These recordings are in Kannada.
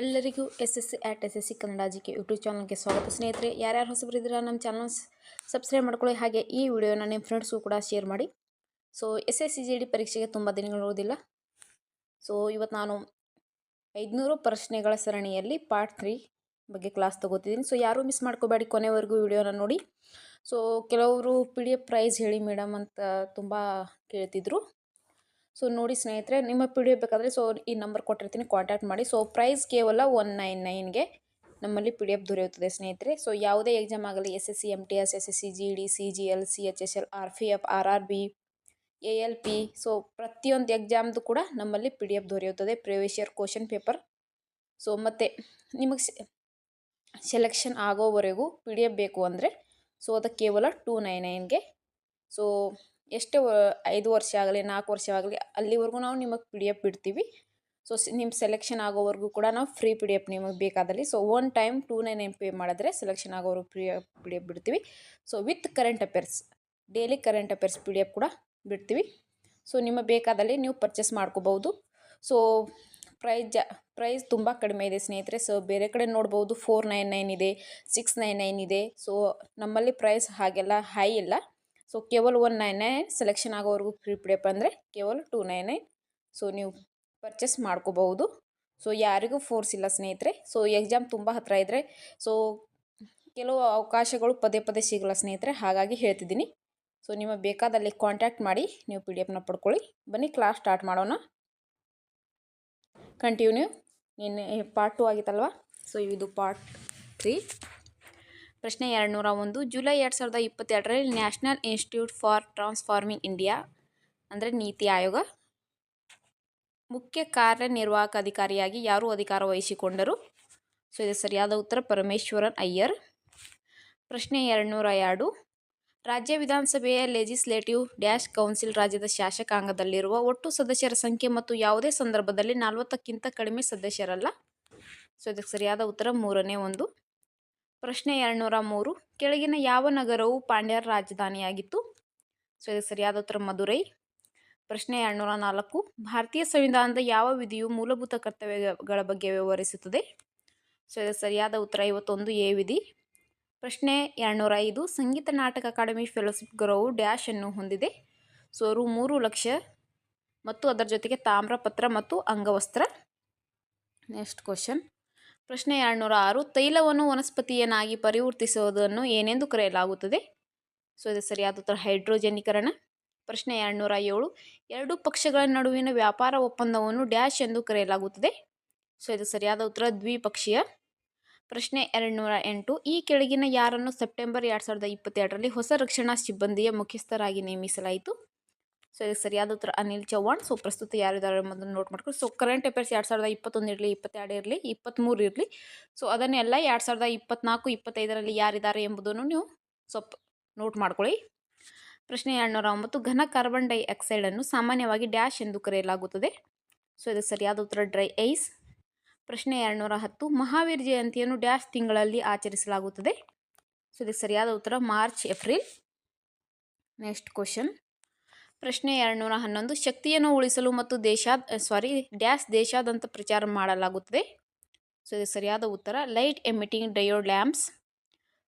ಎಲ್ಲರಿಗೂ S S C at S S C Kannada G K YouTube ಚಾನಲ್ಗೆ ಸ್ವಾಗತ ಸ್ನೇಹಿತರೆ. ಯಾರ್ಯಾರು ಹೊಸಬರಿದ್ದೀರಾ ನಮ್ಮ ಚಾನಲ್ ಸಬ್ಸ್ಕ್ರೈಬ್ ಮಾಡ್ಕೊಳ್ಳಿ. ಹಾಗೆ ಈ ವಿಡಿಯೋನ ನಿಮ್ಮ ಫ್ರೆಂಡ್ಸ್ಗೂ ಕೂಡ ಶೇರ್ ಮಾಡಿ. So S S C G D ಪರೀಕ್ಷೆಗೆ ತುಂಬ ದಿನಗಳಿರೋದಿಲ್ಲ ಸೊ ಇವತ್ತು ನಾನು ಐದುನೂರು ಪ್ರಶ್ನೆಗಳ ಸರಣಿಯಲ್ಲಿ ಪಾರ್ಟ್ ತ್ರೀ ಬಗ್ಗೆ ಕ್ಲಾಸ್ ತೊಗೋತಿದ್ದೀನಿ. ಸೊ ಯಾರೂ ಮಿಸ್ ಮಾಡ್ಕೋಬೇಡಿ ಕೊನೆವರೆಗೂ ವಿಡಿಯೋನ ನೋಡಿ. ಸೊ ಕೆಲವರು ಪಿ ಡಿ ಎಫ್ ಪ್ರೈಸ್ ಹೇಳಿ ಮೇಡಮ್ ಅಂತ ತುಂಬ ಕೇಳ್ತಿದ್ರು. ಸೊ ನೋಡಿ ಸ್ನೇಹಿತರೆ, ನಿಮ್ಮ ಪಿ ಡಿ ಎಫ್ ಬೇಕಾದರೆ ಸೊ ಈ ನಂಬರ್ ಕೊಟ್ಟಿರ್ತೀನಿ ಕಾಂಟ್ಯಾಕ್ಟ್ ಮಾಡಿ. ಸೊ ಪ್ರೈಸ್ ಕೇವಲ ಒನ್ ನೈನ್ ನೈನ್ಗೆ ನಮ್ಮಲ್ಲಿ ಪಿ ಡಿ ಎಫ್ ದೊರೆಯುತ್ತದೆ ಸ್ನೇಹಿತರೆ. ಸೊ ಯಾವುದೇ ಎಕ್ಸಾಮ್ ಆಗಲಿ S S C M T S S S C G D C G L C H S L R P F R R B A L P so ಪ್ರತಿಯೊಂದು ಎಕ್ಸಾಮ್ದು ಕೂಡ ನಮ್ಮಲ್ಲಿ ಪಿ ಡಿ ಎಫ್ ದೊರೆಯುತ್ತದೆ. Previous year question paper so ಮತ್ತು ನಿಮಗೆ ಸೆಲೆಕ್ಷನ್ ಆಗೋವರೆಗೂ ಪಿ ಡಿ ಎಫ್ ಬೇಕು ಅಂದರೆ ಸೊ ಅದಕ್ಕೆ ಕೇವಲ ಟೂ ನೈನ್ ನೈನ್ಗೆ ಸೊ ಎಷ್ಟೇ ಐದು ವರ್ಷ ಆಗಲಿ, ನಾಲ್ಕು ವರ್ಷ ಆಗಲಿ, ಅಲ್ಲಿವರೆಗೂ ನಾವು ನಿಮಗೆ ಪಿ ಡಿ ಎಫ್ ಬಿಡ್ತೀವಿ. ಸೊ ನಿಮ್ಮ ಸೆಲೆಕ್ಷನ್ ಆಗೋವರೆಗೂ ಕೂಡ ನಾವು ಫ್ರೀ ಪಿ ಡಿ ಎಫ್ ನಿಮಗೆ ಬೇಕಾದಲ್ಲಿ. So one time two nine nine pay ಮಾಡಿದ್ರೆ ಸೆಲೆಕ್ಷನ್ ಆಗೋವರೆಗೂ ಪಿ ಪಿ ಡಿ ಎಫ್ ಬಿಡ್ತೀವಿ. So with current affairs daily current affairs P D F ಕೂಡ ಬಿಡ್ತೀವಿ. ಸೊ ನಿಮಗೆ ಬೇಕಾದಲ್ಲಿ ನೀವು ಪರ್ಚೇಸ್ ಮಾಡ್ಕೋಬೋದು. ಸೊ ಪ್ರೈಸ್ ಜಾ ಪ್ರೈಸ್ ತುಂಬ ಕಡಿಮೆ ಇದೆ ಸ್ನೇಹಿತರೆ. ಸೊ ಬೇರೆ ಕಡೆ ನೋಡ್ಬೋದು ಫೋರ್ ನೈನ್ ನೈನ್ ಇದೆ ಸಿಕ್ಸ್ ನೈನ್ ನೈನ್ ಇದೆ. ಸೊ ನಮ್ಮಲ್ಲಿ ಪ್ರೈಸ್ ಹಾಗೆಲ್ಲ ಹೈ ಇಲ್ಲ. ಸೊ ಕೇವಲ ಒನ್ ನೈನ್ ನೈನ್ ಸೆಲೆಕ್ಷನ್ ಆಗೋವರೆಗೂ ಫ್ರೀ ಪಿ ಡಿ ಎಫ್ ಅಂದರೆ ಕೇವಲ ಟೂ ನೈನ್ ನೈನ್ ಸೊ ನೀವು ಪರ್ಚೇಸ್ ಮಾಡ್ಕೋಬಹುದು. ಸೊ ಯಾರಿಗೂ ಫೋರ್ಸ್ ಇಲ್ಲ ಸ್ನೇಹಿತರೆ. ಸೊ ಎಕ್ಸಾಮ್ ತುಂಬ ಹತ್ತಿರ ಇದ್ದರೆ ಸೊ ಕೆಲವು ಅವಕಾಶಗಳು ಪದೇ ಪದೇ ಸಿಗಲ್ಲ ಸ್ನೇಹಿತರೆ. ಹಾಗಾಗಿ ಹೇಳ್ತಿದ್ದೀನಿ. ಸೊ ನಿಮಗೆ ಬೇಕಾದಲ್ಲಿ ಕಾಂಟ್ಯಾಕ್ಟ್ ಮಾಡಿ, ನೀವು ಪಿ ಡಿ ಎಫ್ನ ಪಡ್ಕೊಳ್ಳಿ. ಬನ್ನಿ ಕ್ಲಾಸ್ ಸ್ಟಾರ್ಟ್ ಮಾಡೋಣ. ಕಂಟಿನ್ಯೂ ನಿನ್ನೆ ಪಾರ್ಟ್ ಟು ಆಗಿತ್ತಲ್ವ? ಸೊ ಇದು ಪಾರ್ಟ್ ತ್ರೀ ಪ್ರಶ್ನೆ ಎರಡು ನೂರ ಒಂದು. ಜುಲೈ ಎರಡು ಸಾವಿರದ ಇಪ್ಪತ್ತೆರಡರಲ್ಲಿ national institute for transforming India, ಅಂದರೆ ನೀತಿ ಆಯೋಗ, ಮುಖ್ಯ ಕಾರ್ಯನಿರ್ವಾಹಕ ಅಧಿಕಾರಿಯಾಗಿ ಯಾರು ಅಧಿಕಾರ ವಹಿಸಿಕೊಂಡರು? ಸೊ, ಇದು ಸರಿಯಾದ ಉತ್ತರ ಪರಮೇಶ್ವರನ್ ಅಯ್ಯರ್. ಪ್ರಶ್ನೆ ಎರಡು ನೂರ ಎರಡು. ರಾಜ್ಯ ವಿಧಾನಸಭೆಯ ಲೆಜಿಸ್ಲೇಟಿವ್ ಡ್ಯಾಶ್ ಕೌನ್ಸಿಲ್ ರಾಜ್ಯದ ಶಾಸಕಾಂಗದಲ್ಲಿರುವ ಒಟ್ಟು ಸದಸ್ಯರ ಸಂಖ್ಯೆ ಮತ್ತು ಯಾವುದೇ ಸಂದರ್ಭದಲ್ಲಿ ನಲವತ್ತಕ್ಕಿಂತ ಕಡಿಮೆ ಸದಸ್ಯರಲ್ಲ? ಸೊ, ಇದಕ್ಕೆ ಸರಿಯಾದ ಉತ್ತರ ಮೂರನೇ ಒಂದು. ಪ್ರಶ್ನೆ ಎರಡುನೂರ ಮೂರು. ಕೆಳಗಿನ ಯಾವ ನಗರವು ಪಾಂಡ್ಯರ ರಾಜಧಾನಿಯಾಗಿತ್ತು? ಸೊ ಇದಕ್ಕೆ ಸರಿಯಾದ ಉತ್ತರ ಮಧುರೈ. ಪ್ರಶ್ನೆ ಎರಡುನೂರ ನಾಲ್ಕು. ಭಾರತೀಯ ಸಂವಿಧಾನದ ಯಾವ ವಿಧಿಯು ಮೂಲಭೂತ ಕರ್ತವ್ಯಗಳ ಬಗ್ಗೆ ವಿವರಿಸುತ್ತದೆ? ಸೊ ಇದಕ್ಕೆ ಸರಿಯಾದ ಉತ್ತರ ಐವತ್ತೊಂದು ಎ ವಿಧಿ. ಪ್ರಶ್ನೆ ಎರಡುನೂರ ಐದು. ಸಂಗೀತ ನಾಟಕ ಅಕಾಡೆಮಿ ಫೆಲೋಶಿಪ್ ಗೌರವವು ಡ್ಯಾಶ್ ಅನ್ನು ಹೊಂದಿದೆ. ಸೊ, ರು ಮೂರು ಲಕ್ಷ ಮತ್ತು ಅದರ ಜೊತೆಗೆ ತಾಮ್ರಪತ್ರ ಮತ್ತು ಅಂಗವಸ್ತ್ರ. Next question. ಪ್ರಶ್ನೆ ಎರಡುನೂರ ಆರು, ತೈಲವನ್ನು ವನಸ್ಪತಿಯನ್ನಾಗಿ ಪರಿವರ್ತಿಸುವುದನ್ನು ಏನೆಂದು ಕರೆಯಲಾಗುತ್ತದೆ? ಸೊ, ಇದು ಸರಿಯಾದ ಉತ್ತರ, ಹೈಡ್ರೋಜನೀಕರಣ. ಪ್ರಶ್ನೆ ಎರಡುನೂರ ಏಳು, ಎರಡು ಪಕ್ಷಗಳ ನಡುವಿನ ವ್ಯಾಪಾರ ಒಪ್ಪಂದವನ್ನು ಡ್ಯಾಶ್ ಎಂದು ಕರೆಯಲಾಗುತ್ತದೆ. ಸೊ, ಇದು ಸರಿಯಾದ ಉತ್ತರ, ದ್ವಿಪಕ್ಷೀಯ. ಪ್ರಶ್ನೆ ಎರಡುನೂರ ಎಂಟು, ಈ ಕೆಳಗಿನ ಯಾರನ್ನು ಸೆಪ್ಟೆಂಬರ್ ಎರಡು ಸಾವಿರದ ಇಪ್ಪತ್ತೆರಡರಲ್ಲಿ ಹೊಸ ರಕ್ಷಣಾ ಸಿಬ್ಬಂದಿಯ ಮುಖ್ಯಸ್ಥರಾಗಿ ನೇಮಿಸಲಾಯಿತು? ಸೊ ಇದಕ್ಕೆ ಸರಿಯಾದ ಉತ್ತರ ಅನಿಲ್ ಚೌಹಾಣ್. ಸೊ ಪ್ರಸ್ತುತ ಯಾರಿದ್ದಾರೆ ಎಂಬುದನ್ನು ನೋಟ್ ಮಾಡ್ಕೊಳ್ಳಿ. ಸೊ ಕರೆಂಟ್ ಅಫೇರ್ಸ್ ಎರಡು ಸಾವಿರದ ಇಪ್ಪತ್ತೊಂದು ಇರಲಿ, ಇಪ್ಪತ್ತೆರಡು ಇರಲಿ, ಇಪ್ಪತ್ತ್ಮೂರು ಇರಲಿ. ಸೊ ಅದನ್ನೆಲ್ಲ ಎರಡು ಸಾವಿರದ ಇಪ್ಪತ್ನಾಲ್ಕು ಇಪ್ಪತ್ತೈದರಲ್ಲಿ ಯಾರಿದ್ದಾರೆ ಎಂಬುದನ್ನು ನೀವು ಸ್ವಲ್ಪ ನೋಟ್ ಮಾಡ್ಕೊಳ್ಳಿ. ಪ್ರಶ್ನೆ ಎರಡುನೂರ ಒಂಬತ್ತು ಘನ ಕಾರ್ಬನ್ ಡೈಆಕ್ಸೈಡನ್ನು ಸಾಮಾನ್ಯವಾಗಿ ಡ್ಯಾಶ್ ಎಂದು ಕರೆಯಲಾಗುತ್ತದೆ. ಸೊ ಇದಕ್ಕೆ ಸರಿಯಾದ ಉತ್ತರ ಡ್ರೈ ಐಸ್ ಪ್ರಶ್ನೆ ಎರಡುನೂರ ಹತ್ತು ಮಹಾವೀರ್ ಜಯಂತಿಯನ್ನು ಡ್ಯಾಶ್ ತಿಂಗಳಲ್ಲಿ ಆಚರಿಸಲಾಗುತ್ತದೆ. ಸೊ ಇದಕ್ಕೆ ಸರಿಯಾದ ಉತ್ತರ ಮಾರ್ಚ್ ಏಪ್ರಿಲ್ ನೆಕ್ಸ್ಟ್ ಕ್ವಶನ್ ಪ್ರಶ್ನೆ ಎರಡುನೂರ ಹನ್ನೊಂದು, ಶಕ್ತಿಯನ್ನು ಉಳಿಸಲು ಮತ್ತು ದೇಶಾದ ಸಾರಿ ಡ್ಯಾಶ್ ದೇಶಾದಂತ ಪ್ರಚಾರ ಮಾಡಲಾಗುತ್ತದೆ. ಸೊ ಇದು ಸರಿಯಾದ ಉತ್ತರ. ಲೈಟ್ ಎಮಿಟಿಂಗ್ ಡಯೋಡ್ ಲ್ಯಾಂಪ್ಸ್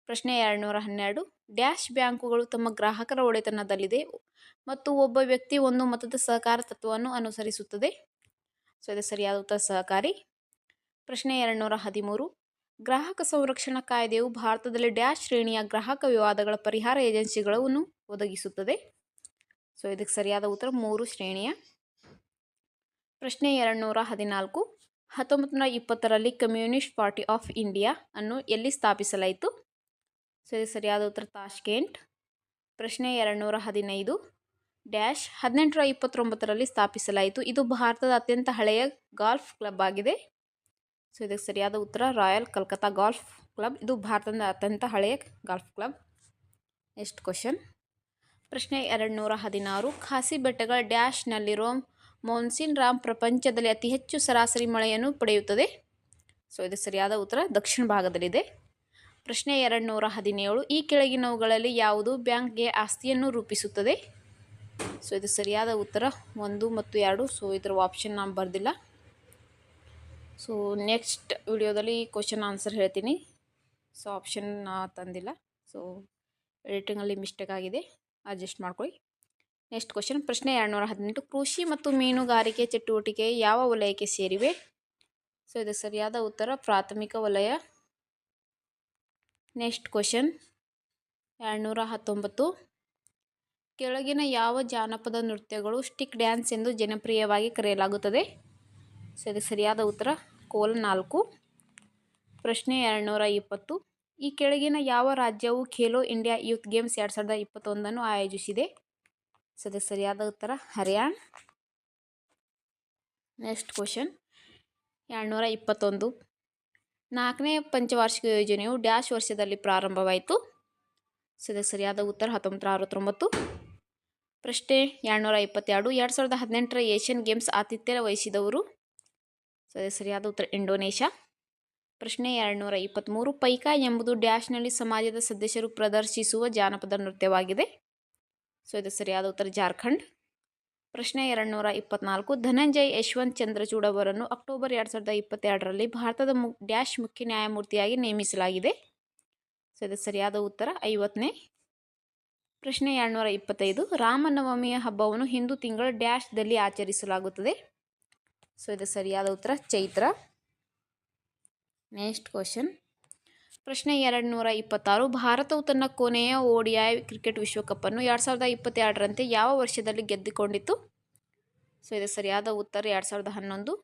ಪ್ರಶ್ನೆ ಎರಡುನೂರ ಹನ್ನೆರಡು, ಡ್ಯಾಶ್ ಬ್ಯಾಂಕುಗಳು ತಮ್ಮ ಗ್ರಾಹಕರ ಒಡೆತನದಲ್ಲಿದೆ ಮತ್ತು ಒಬ್ಬ ವ್ಯಕ್ತಿ ಒಂದು ಮತದ ಸಹಕಾರ ತತ್ವವನ್ನು ಅನುಸರಿಸುತ್ತದೆ. ಸೊ ಇದು ಸರಿಯಾದ ಉತ್ತರ, ಸಹಕಾರಿ. ಪ್ರಶ್ನೆ ಎರಡುನೂರ ಹದಿಮೂರು, ಗ್ರಾಹಕ ಸಂರಕ್ಷಣಾ ಕಾಯ್ದೆಯು ಭಾರತದಲ್ಲಿ ಡ್ಯಾಶ್ ಶ್ರೇಣಿಯ ಗ್ರಾಹಕ ವಿವಾದಗಳ ಪರಿಹಾರ ಏಜೆನ್ಸಿಗಳನ್ನು ಒದಗಿಸುತ್ತದೆ. ಸೊ ಇದಕ್ಕೆ ಸರಿಯಾದ ಉತ್ತರ ಮೂರು ಶ್ರೇಣಿಯ. ಪ್ರಶ್ನೆ ಎರಡುನೂರ ಹದಿನಾಲ್ಕು ಹತ್ತೊಂಬತ್ತು ನೂರ ಇಪ್ಪತ್ತರಲ್ಲಿ ಕಮ್ಯುನಿಸ್ಟ್ ಪಾರ್ಟಿ ಆಫ್ ಇಂಡಿಯಾ ಅನ್ನು ಎಲ್ಲಿ ಸ್ಥಾಪಿಸಲಾಯಿತು? ಸೊ ಇದಕ್ಕೆ ಸರಿಯಾದ ಉತ್ತರ ತಾಷ್ಕೆಂಟ್. ಪ್ರಶ್ನೆ ಎರಡುನೂರ ಹದಿನೈದು, ಡ್ಯಾಶ್ ಹದಿನೆಂಟುನೂರ ಇಪ್ಪತ್ತೊಂಬತ್ತರಲ್ಲಿ ಸ್ಥಾಪಿಸಲಾಯಿತು. ಇದು ಭಾರತದ ಅತ್ಯಂತ ಹಳೆಯ ಗಾಲ್ಫ್ ಕ್ಲಬ್ ಆಗಿದೆ. ಸೊ ಇದಕ್ಕೆ ಸರಿಯಾದ ಉತ್ತರ ರಾಯಲ್ ಕಲ್ಕತ್ತಾ ಗಾಲ್ಫ್ ಕ್ಲಬ್. ಇದು ಭಾರತದ ಅತ್ಯಂತ ಹಳೆಯ ಗಾಲ್ಫ್ ಕ್ಲಬ್. ನೆಕ್ಸ್ಟ್ ಕ್ವಶನ್ ಪ್ರಶ್ನೆ ಎರಡು ನೂರ ಹದಿನಾರು. ಖಾಸಿ ಬೆಟ್ಟಗಳ ಡ್ಯಾಶ್ನಲ್ಲಿರೋ ಮೌನ್ಸಿನ್ ರಾಮ್ ಪ್ರಪಂಚದಲ್ಲಿ ಅತಿ ಹೆಚ್ಚು ಸರಾಸರಿ ಮಳೆಯನ್ನು ಪಡೆಯುತ್ತದೆ. ಸೊ, ಇದು ಸರಿಯಾದ ಉತ್ತರ. ದಕ್ಷಿಣ ಭಾಗದಲ್ಲಿದೆ. ಪ್ರಶ್ನೆ ಎರಡು ನೂರ ಹದಿನೇಳು. ಈ ಕೆಳಗಿನವುಗಳಲ್ಲಿ ಯಾವುದು ಬ್ಯಾಂಕ್ಗೆ ಆಸ್ತಿಯನ್ನು ರೂಪಿಸುತ್ತದೆ? ಸೊ, ಇದು ಸರಿಯಾದ ಉತ್ತರ. ಒಂದು ಮತ್ತು ಎರಡು. ಸೊ, ಇದರ ಆಪ್ಷನ್ ನಾನು ಬರೆದಿಲ್ಲ ಸೊ, ನೆಕ್ಸ್ಟ್ ವಿಡಿಯೋದಲ್ಲಿ ಕ್ವಶನ್ ಆನ್ಸರ್ ಹೇಳ್ತೀನಿ. ಸೊ, ಆಪ್ಷನ್ ತಂದಿಲ್ಲ. ಸೊ, ಎಡಿಟಿಂಗಲ್ಲಿ ಮಿಸ್ಟೇಕ್ ಆಗಿದೆ. ಅಡ್ಜಸ್ಟ್ ಮಾಡ್ಕೊಳ್ಳಿ. ನೆಕ್ಸ್ಟ್ ಕ್ವಶನ್ ಪ್ರಶ್ನೆ ಎರಡುನೂರ ಹದಿನೆಂಟು ಕೃಷಿ ಮತ್ತು ಮೀನುಗಾರಿಕೆ ಚಟುವಟಿಕೆ ಯಾವ ವಲಯಕ್ಕೆ ಸೇರಿವೆ? ಸೊ ಇದು ಸರಿಯಾದ ಉತ್ತರ, ಪ್ರಾಥಮಿಕ ವಲಯ. ನೆಕ್ಸ್ಟ್ ಕ್ವಶನ್ ಎರಡುನೂರ ಹತ್ತೊಂಬತ್ತು ಕೆಳಗಿನ ಯಾವ ಜಾನಪದ ನೃತ್ಯಗಳು ಸ್ಟಿಕ್ ಡ್ಯಾನ್ಸ್ ಎಂದು ಜನಪ್ರಿಯವಾಗಿ ಕರೆಯಲಾಗುತ್ತದೆ? ಸೊ ಇದು ಸರಿಯಾದ ಉತ್ತರ ಕೋಲ್ ನಾಲ್ಕು. ಪ್ರಶ್ನೆ ಎರಡುನೂರ ಇಪ್ಪತ್ತು ಈ ಕೆಳಗಿನ ಯಾವ ರಾಜ್ಯವು ಖೇಲೋ ಇಂಡಿಯಾ ಯೂತ್ ಗೇಮ್ಸ್ ಎರಡು ಸಾವಿರದ ಇಪ್ಪತ್ತೊಂದನ್ನು ಆಯೋಜಿಸಿದೆ? ಸೊ ಇದು ಸರಿಯಾದ ಉತ್ತರ, ಹರಿಯಾಣ. ನೆಕ್ಸ್ಟ್ ಕ್ವಶನ್ ಎರಡುನೂರ ಇಪ್ಪತ್ತೊಂದು. ನಾಲ್ಕನೇ ಪಂಚವಾರ್ಷಿಕ ಯೋಜನೆಯು ಡ್ಯಾಶ್ ವರ್ಷದಲ್ಲಿ ಪ್ರಾರಂಭವಾಯಿತು. ಸದ್ಯ ಸರಿಯಾದ ಉತ್ತರ ಹತ್ತೊಂಬತ್ತು ಅರವತ್ತೊಂಬತ್ತು. ಪ್ರಶ್ನೆ ಎರಡುನೂರ ಇಪ್ಪತ್ತೆರಡು, ಎರಡು ಸಾವಿರದ ಹದಿನೆಂಟರ ಏಷ್ಯನ್ ಗೇಮ್ಸ್ ಆತಿಥ್ಯ ವಹಿಸಿದವರು? ಸೊ ಇದಕ್ಕೆ ಸರಿಯಾದ ಉತ್ತರ, ಇಂಡೋನೇಷ್ಯಾ. ಪ್ರಶ್ನೆ ಎರಡುನೂರ ಇಪ್ಪತ್ತ್ಮೂರು ಪೈಕ ಎಂಬುದು ಡ್ಯಾಶ್ನಲ್ಲಿ ಸಮಾಜದ ಸದಸ್ಯರು ಪ್ರದರ್ಶಿಸುವ ಜಾನಪದ ನೃತ್ಯವಾಗಿದೆ. ಸೊ, ಇದು ಸರಿಯಾದ ಉತ್ತರ ಜಾರ್ಖಂಡ್. ಪ್ರಶ್ನೆ ಎರಡುನೂರ ಇಪ್ಪತ್ನಾಲ್ಕು, ಧನಂಜಯ್ ಯಶವಂತ್ ಚಂದ್ರಚೂಡ್ ಅವರನ್ನು ಅಕ್ಟೋಬರ್ ಎರಡು ಸಾವಿರದ ಇಪ್ಪತ್ತೆರಡರಲ್ಲಿ ಭಾರತದ ಮು, ಡ್ಯಾಶ್ ಮುಖ್ಯ ನ್ಯಾಯಮೂರ್ತಿಯಾಗಿ ನೇಮಿಸಲಾಗಿದೆ. ಸೊ, ಇದು ಸರಿಯಾದ ಉತ್ತರ ಐವತ್ತನೇ. ಪ್ರಶ್ನೆ ಎರಡುನೂರ ಇಪ್ಪತ್ತೈದು, ರಾಮನವಮಿಯ ಹಬ್ಬವನ್ನು ಹಿಂದೂ ತಿಂಗಳ ಡ್ಯಾಶ್ದಲ್ಲಿ ಆಚರಿಸಲಾಗುತ್ತದೆ. ಸೊ, ಇದು ಸರಿಯಾದ ಉತ್ತರ ಚೈತ್ರ. ನೆಕ್ಸ್ಟ್ ಕ್ವಶನ್ ಪ್ರಶ್ನೆ ಎರಡು ನೂರ ಇಪ್ಪತ್ತಾರು. ಭಾರತವು ತನ್ನ ಕೊನೆಯ ಓಡಿಐ ಕ್ರಿಕೆಟ್ ವಿಶ್ವಕಪ್ಪನ್ನು ಎರಡು ಸಾವಿರದ ಇಪ್ಪತ್ತೆರಡರಂತೆ ಯಾವ ವರ್ಷದಲ್ಲಿ ಗೆದ್ದುಕೊಂಡಿತು? ಸೊ ಇದು ಸರಿಯಾದ ಉತ್ತರ ಎರಡು ಸಾವಿರದ ಹನ್ನೊಂದು.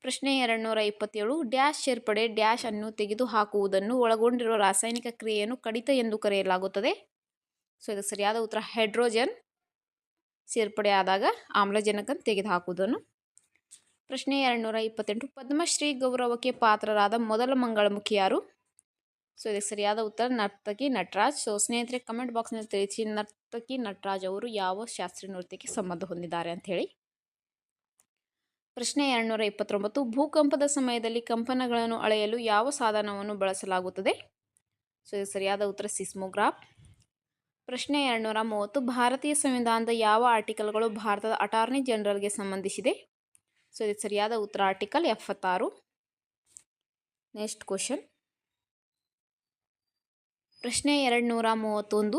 ಪ್ರಶ್ನೆ ಎರಡು ನೂರ ಇಪ್ಪತ್ತೇಳು. ಡ್ಯಾಶ್ ಸೇರ್ಪಡೆ, ಡ್ಯಾಶ್ ಅನ್ನು ತೆಗೆದುಹಾಕುವುದನ್ನು ಒಳಗೊಂಡಿರುವ ರಾಸಾಯನಿಕ ಕ್ರಿಯೆಯನ್ನು ಕಡಿತ ಎಂದು ಕರೆಯಲಾಗುತ್ತದೆ. ಸೊ ಇದು ಸರಿಯಾದ ಉತ್ತರ. ಹೈಡ್ರೋಜನ್ ಸೇರ್ಪಡೆ ಆದಾಗ ಆಮ್ಲಜನಕ ತೆಗೆದುಹಾಕುವುದನ್ನು ಪ್ರಶ್ನೆ ಎರಡು ನೂರ ಇಪ್ಪತ್ತೆಂಟು ಪದ್ಮಶ್ರೀ ಗೌರವಕ್ಕೆ ಪಾತ್ರರಾದ ಮೊದಲ ಮಂಗಳಮುಖಿ ಯಾರು ಸೊ, ಇದಕ್ಕೆ ಸರಿಯಾದ ಉತ್ತರ ನರ್ತಕಿ ನಟರಾಜ್. ಸೊ, ಸ್ನೇಹಿತರೆ ಕಮೆಂಟ್ ಬಾಕ್ಸ್ನಲ್ಲಿ ತಿಳಿಸಿ ನರ್ತಕಿ ನಟರಾಜ್ ಅವರು ಯಾವ ಶಾಸ್ತ್ರೀಯ ನೃತ್ಯಕ್ಕೆ ಸಂಬಂಧ ಹೊಂದಿದ್ದಾರೆ ಅಂತ ಹೇಳಿ. ಪ್ರಶ್ನೆ ಎರಡುನೂರ ಇಪ್ಪತ್ತೊಂಬತ್ತು ಭೂಕಂಪದ ಸಮಯದಲ್ಲಿ ಕಂಪನಗಳನ್ನು ಅಳೆಯಲು ಯಾವ ಸಾಧನವನ್ನು ಬಳಸಲಾಗುತ್ತದೆ? ಸೊ ಇದು ಸರಿಯಾದ ಉತ್ತರ ಸಿಸ್ಮೋಗ್ರಾಫ್. ಪ್ರಶ್ನೆ ಎರಡುನೂರ ಮೂವತ್ತು ಭಾರತೀಯ ಸಂವಿಧಾನದ ಯಾವ ಆರ್ಟಿಕಲ್ಗಳು ಭಾರತದ ಅಟಾರ್ನಿ ಜನರಲ್ಗೆ ಸಂಬಂಧಿಸಿದೆ? ಸೊ ಇದಕ್ಕೆ ಸರಿಯಾದ ಉತ್ತರ ಆರ್ಟಿಕಲ್ ಎಪ್ಪತ್ತಾರು. ನೆಕ್ಸ್ಟ್ ಕ್ವಶನ್ ಪ್ರಶ್ನೆ ಎರಡು ನೂರ ಮೂವತ್ತೊಂದು.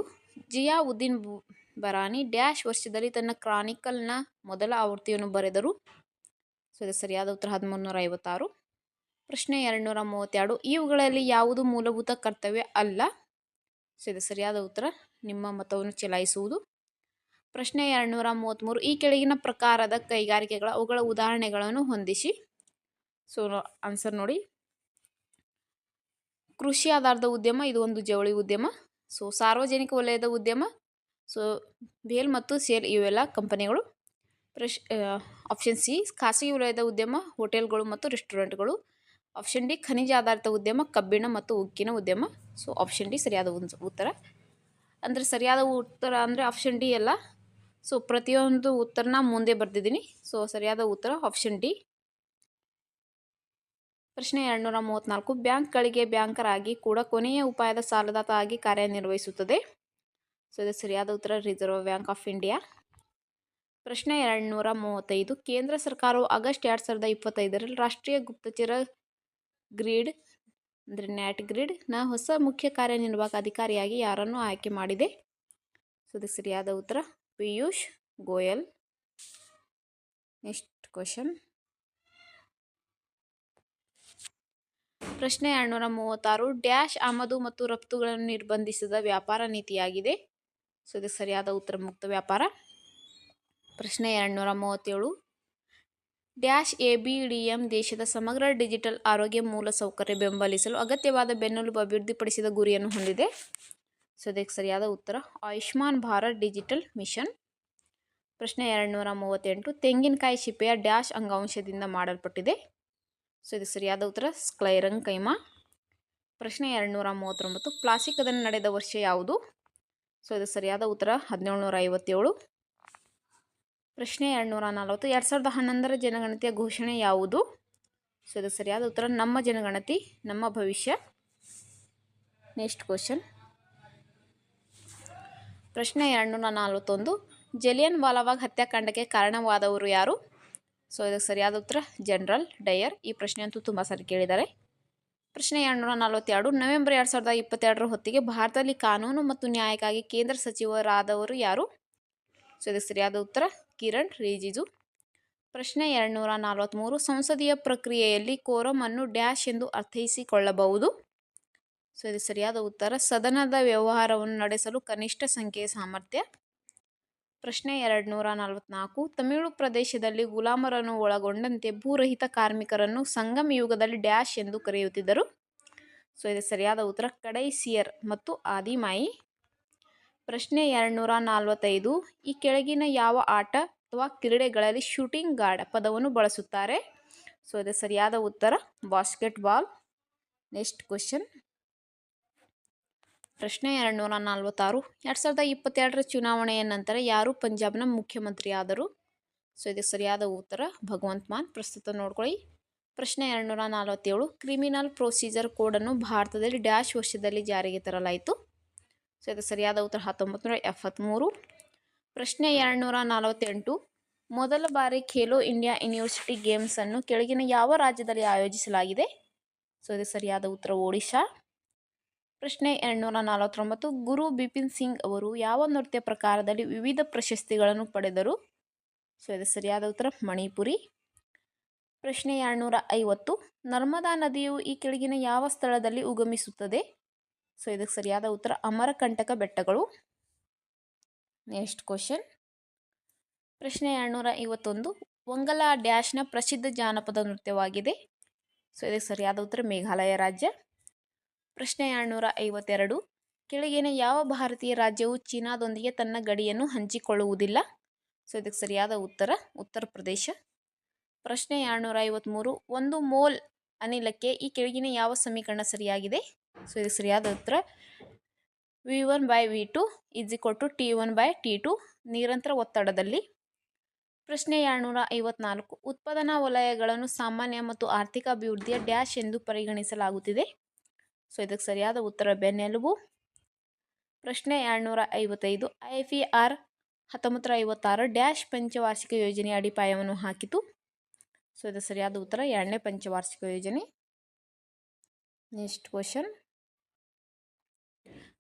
ಜಿಯಾ ಉದ್ದೀನ್ ಬರಾನಿ ಡ್ಯಾಶ್ ವರ್ಷದಲ್ಲಿ ತನ್ನ ಕ್ರಾನಿಕಲ್ನ ಮೊದಲ ಆವೃತ್ತಿಯನ್ನು ಬರೆದರು. ಸೊ ಇದಕ್ಕೆ ಸರಿಯಾದ ಉತ್ತರ ಹದಿಮೂರು ನೂರ ಐವತ್ತಾರು. ಪ್ರಶ್ನೆ ಎರಡುನೂರ ಮೂವತ್ತೆರಡು. ಇವುಗಳಲ್ಲಿ ಯಾವುದು ಮೂಲಭೂತ ಕರ್ತವ್ಯ ಅಲ್ಲ? ಸೊ ಇದು ಸರಿಯಾದ ಉತ್ತರ. ನಿಮ್ಮ ಮತವನ್ನು ಚಲಾಯಿಸುವುದು. ಪ್ರಶ್ನೆ ಎರಡುನೂರ ಮೂವತ್ತ್ಮೂರು ಈ ಕೆಳಗಿನ ಪ್ರಕಾರದ ಕೈಗಾರಿಕೆಗಳ, ಅವುಗಳ ಉದಾಹರಣೆಗಳನ್ನು ಹೊಂದಿಸಿ. ಸೊ ಆನ್ಸರ್ ನೋಡಿ. ಕೃಷಿ ಆಧಾರದ ಉದ್ಯಮ, ಇದು ಒಂದು ಜವಳಿ ಉದ್ಯಮ. ಸೊ ಸಾರ್ವಜನಿಕ ವಲಯದ ಉದ್ಯಮ. ಸೊ ಬೇಲ್ ಮತ್ತು ಸೇಲ್ ಇವೆಲ್ಲ ಕಂಪನಿಗಳು. ಪ್ರಶ್ ಆಪ್ಷನ್ ಸಿ ಖಾಸಗಿ ವಲಯದ ಉದ್ಯಮ, ಹೋಟೆಲ್ಗಳು ಮತ್ತು ರೆಸ್ಟೋರೆಂಟ್ಗಳು. ಆಪ್ಷನ್ ಡಿ ಖನಿಜ ಆಧಾರಿತ ಉದ್ಯಮ, ಕಬ್ಬಿಣ ಮತ್ತು ಉಕ್ಕಿನ ಉದ್ಯಮ. ಸೊ ಆಪ್ಷನ್ ಡಿ ಸರಿಯಾದ ಉತ್ತರ. ಅಂದರೆ ಸರಿಯಾದ ಉತ್ತರ ಅಂದರೆ ಆಪ್ಷನ್ ಡಿ ಅಲ್ಲ ಸೊ ಪ್ರತಿಯೊಂದು ಉತ್ತರನ ಮುಂದೆ ಬರೆದಿದ್ದೀನಿ. ಸೊ ಸರಿಯಾದ ಉತ್ತರ ಆಪ್ಷನ್ ಡಿ ಪ್ರಶ್ನೆ ಎರಡುನೂರ ಮೂವತ್ತ್ನಾಲ್ಕು ಬ್ಯಾಂಕ್ಗಳಿಗೆ ಬ್ಯಾಂಕರ್ ಆಗಿ ಕೂಡ ಕೊನೆಯ ಉಪಾಯದ ಸಾಲದಾತ ಆಗಿ ಕಾರ್ಯನಿರ್ವಹಿಸುತ್ತದೆ. ಸೊ ಇದು ಸರಿಯಾದ ಉತ್ತರ. ರಿಸರ್ವ್ ಬ್ಯಾಂಕ್ ಆಫ್ ಇಂಡಿಯಾ ಪ್ರಶ್ನೆ ಎರಡುನೂರ ಮೂವತ್ತೈದು. ಕೇಂದ್ರ ಸರ್ಕಾರವು ಆಗಸ್ಟ್ ಎರಡು ಸಾವಿರದ ಇಪ್ಪತ್ತೈದರಲ್ಲಿ ರಾಷ್ಟ್ರೀಯ ಗುಪ್ತಚರ ಗ್ರಿಡ್, ಅಂದರೆ ನ್ಯಾಟ್ ಗ್ರಿಡ್ನ ಹೊಸ ಮುಖ್ಯ ಕಾರ್ಯನಿರ್ವಾಹಕ ಅಧಿಕಾರಿಯಾಗಿ ಯಾರನ್ನು ಆಯ್ಕೆ ಮಾಡಿದೆ? ಸೊ ಇದು ಸರಿಯಾದ ಉತ್ತರ. ಪಿಯೂಷ್ ಗೋಯಲ್. Next question. ಪ್ರಶ್ನೆ ಎರಡುನೂರ ಮೂವತ್ತಾರು ಡ್ಯಾಶ್ ಆಮದು ಮತ್ತು ರಫ್ತುಗಳನ್ನು ನಿರ್ಬಂಧಿಸಿದ ವ್ಯಾಪಾರ ನೀತಿಯಾಗಿದೆ. ಸೊ, ಇದಕ್ಕೆ ಸರಿಯಾದ ಉತ್ತರ ಮುಕ್ತ ವ್ಯಾಪಾರ. ಪ್ರಶ್ನೆ ಎರಡುನೂರ ಮೂವತ್ತೇಳು ಡ್ಯಾಶ್ ಎ ದೇಶದ ಸಮಗ್ರ ಡಿಜಿಟಲ್ ಆರೋಗ್ಯ ಮೂಲಸೌಕರ್ಯ ಬೆಂಬಲಿಸಲು ಅಗತ್ಯವಾದ ಬೆನ್ನೆಲುಬು ಅಭಿವೃದ್ಧಿಪಡಿಸಿದ ಗುರಿಯನ್ನು ಹೊಂದಿದೆ. ಸೊ ಇದಕ್ಕೆ ಸರಿಯಾದ ಉತ್ತರ, ಆಯುಷ್ಮಾನ್ ಭಾರತ್ ಡಿಜಿಟಲ್ ಮಿಷನ್. ಪ್ರಶ್ನೆ ಎರಡುನೂರ ಮೂವತ್ತೆಂಟು, ತೆಂಗಿನಕಾಯಿ ಶಿಪೆಯ ಡ್ಯಾಶ್ ಅಂಗಾಂಶದಿಂದ ಮಾಡಲ್ಪಟ್ಟಿದೆ. ಸೊ ಇದಕ್ಕೆ ಸರಿಯಾದ ಉತ್ತರ ಸ್ಕ್ಲೈರಂಗ್ ಕೈಮಾ. ಪ್ರಶ್ನೆ ಎರಡುನೂರ ಮೂವತ್ತೊಂಬತ್ತು, ಪ್ಲಾಸ್ಟಿಕ್ ಅದನ್ನು ನಡೆದ ವರ್ಷ ಯಾವುದು? ಸೊ ಇದಕ್ಕೆ ಸರಿಯಾದ ಉತ್ತರ, ಹದಿನೇಳು ನೂರ ಐವತ್ತೇಳು. ಪ್ರಶ್ನೆ ಎರಡುನೂರ ನಲವತ್ತು, ಎರಡು ಸಾವಿರದ ಹನ್ನೊಂದರ ಜನಗಣತಿಯ ಘೋಷಣೆ ಯಾವುದು? ಸೊ ಇದಕ್ಕೆ ಸರಿಯಾದ ಉತ್ತರ, ನಮ್ಮ ಜನಗಣತಿ, ನಮ್ಮ ಭವಿಷ್ಯ. Next question. ಪ್ರಶ್ನೆ ಎರಡುನೂರ ನಲವತ್ತೊಂದು. ಜಲಿಯನ್ ವಾಲಾಬಾಗ್ ಹತ್ಯಾಕಾಂಡಕ್ಕೆ ಕಾರಣವಾದವರು ಯಾರು? ಸೊ, ಇದಕ್ಕೆ ಸರಿಯಾದ ಉತ್ತರ, ಜನರಲ್ ಡಯರ್. ಈ ಪ್ರಶ್ನೆ ಅಂತೂ ತುಂಬ ಸಾರಿ ಕೇಳಿದ್ದಾರೆ. ಪ್ರಶ್ನೆ ಎರಡುನೂರ ನಲವತ್ತೆರಡು, ನವೆಂಬರ್ ಎರಡು ಸಾವಿರದ ಇಪ್ಪತ್ತೆರಡರ ಹೊತ್ತಿಗೆ ಭಾರತದಲ್ಲಿ ಕಾನೂನು ಮತ್ತು ನ್ಯಾಯಕ್ಕಾಗಿ ಕೇಂದ್ರ ಸಚಿವರಾದವರು ಯಾರು? ಸೊ, ಇದಕ್ಕೆ ಸರಿಯಾದ ಉತ್ತರ, ಕಿರಣ್ ರಿಜಿಜು. ಪ್ರಶ್ನೆ ಎರಡುನೂರ ನಲವತ್ತ್ಮೂರು ಸಂಸದೀಯ ಪ್ರಕ್ರಿಯೆಯಲ್ಲಿ ಕೋರಮ್ ಅನ್ನು ಡ್ಯಾಶ್ ಎಂದು ಅರ್ಥೈಸಿಕೊಳ್ಳಬಹುದು. ಸೊ, ಇದು ಸರಿಯಾದ ಉತ್ತರ. ಸದನದ ವ್ಯವಹಾರವನ್ನು ನಡೆಸಲು ಕನಿಷ್ಠ ಸಂಖ್ಯೆಯ ಸಾಮರ್ಥ್ಯ. ಪ್ರಶ್ನೆ ಎರಡು ನೂರ ನಲವತ್ತ್ನಾಲ್ಕು ತಮಿಳು ಪ್ರದೇಶದಲ್ಲಿ ಗುಲಾಮರನ್ನು ಒಳಗೊಂಡಂತೆ ಭೂರಹಿತ ಕಾರ್ಮಿಕರನ್ನು ಸಂಗಮ ಯುಗದಲ್ಲಿ ಡ್ಯಾಶ್ ಎಂದು ಕರೆಯುತ್ತಿದ್ದರು. ಸೊ, ಇದು ಸರಿಯಾದ ಉತ್ತರ. ಕಡೈಸಿಯರ್ ಮತ್ತು ಆದಿಮಾಯಿ. ಪ್ರಶ್ನೆ ಎರಡು ನೂರ ನಲವತ್ತೈದು. ಈ ಕೆಳಗಿನ ಯಾವ ಆಟ ಅಥವಾ ಕ್ರೀಡೆಗಳಲ್ಲಿ ಶೂಟಿಂಗ್ ಗಾರ್ಡ್ ಪದವನ್ನು ಬಳಸುತ್ತಾರೆ? ಸೊ, ಇದು ಸರಿಯಾದ ಉತ್ತರ. ಬಾಸ್ಕೆಟ್ಬಾಲ್. Next question. ಪ್ರಶ್ನೆ ಎರಡು ನೂರ ನಲ್ವತ್ತಾರು. ಎರಡು ಸಾವಿರದ ಇಪ್ಪತ್ತೆರಡರ ಚುನಾವಣೆಯ ನಂತರ ಯಾರು ಪಂಜಾಬ್ನ ಮುಖ್ಯಮಂತ್ರಿ ಆದರು ಸೊ ಇದಕ್ಕೆ ಸರಿಯಾದ ಉತ್ತರ. ಭಗವಂತ್ ಮಾನ್, ಪ್ರಸ್ತುತ ನೋಡ್ಕೊಳ್ಳಿ. ಪ್ರಶ್ನೆ ಎರಡು ನೂರ ನಲವತ್ತೇಳು. ಕ್ರಿಮಿನಲ್ ಪ್ರೊಸೀಜರ್ ಕೋಡನ್ನು ಭಾರತದಲ್ಲಿ ಡ್ಯಾಶ್ ವರ್ಷದಲ್ಲಿ ಜಾರಿಗೆ ತರಲಾಯಿತು. ಸೊ ಇದಕ್ಕೆ ಸರಿಯಾದ ಉತ್ತರ. ಹತ್ತೊಂಬತ್ತು ನೂರ ಎಪ್ಪತ್ತ್ಮೂರು ಪ್ರಶ್ನೆ ಎರಡು ನೂರ ಮೊದಲ ಬಾರಿ ಖೇಲೋ ಇಂಡಿಯಾ ಯೂನಿವರ್ಸಿಟಿ ಗೇಮ್ಸನ್ನು ಕೆಳಗಿನ ಯಾವ ರಾಜ್ಯದಲ್ಲಿ ಆಯೋಜಿಸಲಾಗಿದೆ? ಸೊ ಇದಕ್ಕೆ ಸರಿಯಾದ ಉತ್ತರ. ಒಡಿಶಾ. ಪ್ರಶ್ನೆ ಎರಡುನೂರ ನಲವತ್ತೊಂಬತ್ತು. ಗುರು ಬಿಪಿನ್ ಸಿಂಗ್ ಅವರು ಯಾವ ನೃತ್ಯ ಪ್ರಕಾರದಲ್ಲಿ ವಿವಿಧ ಪ್ರಶಸ್ತಿಗಳನ್ನು ಪಡೆದರು? ಸೊ, ಇದು ಸರಿಯಾದ ಉತ್ತರ ಮಣಿಪುರಿ. ಪ್ರಶ್ನೆ ಎರಡುನೂರ ಐವತ್ತು. ನರ್ಮದಾ ನದಿಯು ಈ ಕೆಳಗಿನ ಯಾವ ಸ್ಥಳದಲ್ಲಿ ಉಗಮಿಸುತ್ತದೆ? ಸೊ, ಇದಕ್ಕೆ ಸರಿಯಾದ ಉತ್ತರ ಅಮರಕಂಟಕ ಬೆಟ್ಟಗಳು. Next question. ಪ್ರಶ್ನೆ ಎರಡುನೂರ ಐವತ್ತೊಂದು. ಒಂಗಲಾ ಡ್ಯಾಶ್ನ ಪ್ರಸಿದ್ಧ ಜಾನಪದ ನೃತ್ಯವಾಗಿದೆ. ಸೊ, ಇದಕ್ಕೆ ಸರಿಯಾದ ಉತ್ತರ ಮೇಘಾಲಯ ರಾಜ್ಯ. ಪ್ರಶ್ನೆ ಎರಡುನೂರ ಐವತ್ತೆರಡು ಕೆಳಗಿನ ಯಾವ ಭಾರತೀಯ ರಾಜ್ಯವು ಚೀನಾದೊಂದಿಗೆ ತನ್ನ ಗಡಿಯನ್ನು ಹಂಚಿಕೊಳ್ಳುವುದಿಲ್ಲ? ಸೊ, ಇದಕ್ಕೆ ಸರಿಯಾದ ಉತ್ತರ ಉತ್ತರ ಪ್ರದೇಶ. ಪ್ರಶ್ನೆ ಎರಡುನೂರ ಐವತ್ತ್ಮೂರು ಒಂದು ಮೋಲ್ ಅನಿಲಕ್ಕೆ ಈ ಕೆಳಗಿನ ಯಾವ ಸಮೀಕರಣ ಸರಿಯಾಗಿದೆ? ಸೊ, ಇದಕ್ಕೆ ಸರಿಯಾದ ಉತ್ತರ, V one by V two is equal to T one by T two ನಿರಂತರ ಒತ್ತಡದಲ್ಲಿ. ಪ್ರಶ್ನೆ ಎರಡುನೂರ ಐವತ್ನಾಲ್ಕು ಉತ್ಪಾದನಾ ವಲಯಗಳನ್ನು ಸಾಮಾನ್ಯ ಮತ್ತು ಆರ್ಥಿಕ ಅಭಿವೃದ್ಧಿಯ ಡ್ಯಾಶ್ ಎಂದು ಪರಿಗಣಿಸಲಾಗುತ್ತಿದೆ. ಸೊ, ಇದಕ್ಕೆ ಸರಿಯಾದ ಉತ್ತರ ಬೆನ್ನೆಲುಬು. ಪ್ರಶ್ನೆ ಎರಡುನೂರ ಐವತ್ತೈದು ಐ ಪಿ ಆರ್ ಹತ್ತೊಂಬತ್ತರ ಐವತ್ತಾರು ಡ್ಯಾಶ್ ಪಂಚವಾರ್ಷಿಕ ಯೋಜನೆ ಅಡಿಪಾಯವನ್ನು ಹಾಕಿತು. ಸೊ ಇದು ಸರಿಯಾದ ಉತ್ತರ ಎರಡನೇ ಪಂಚವಾರ್ಷಿಕ ಯೋಜನೆ. Next question.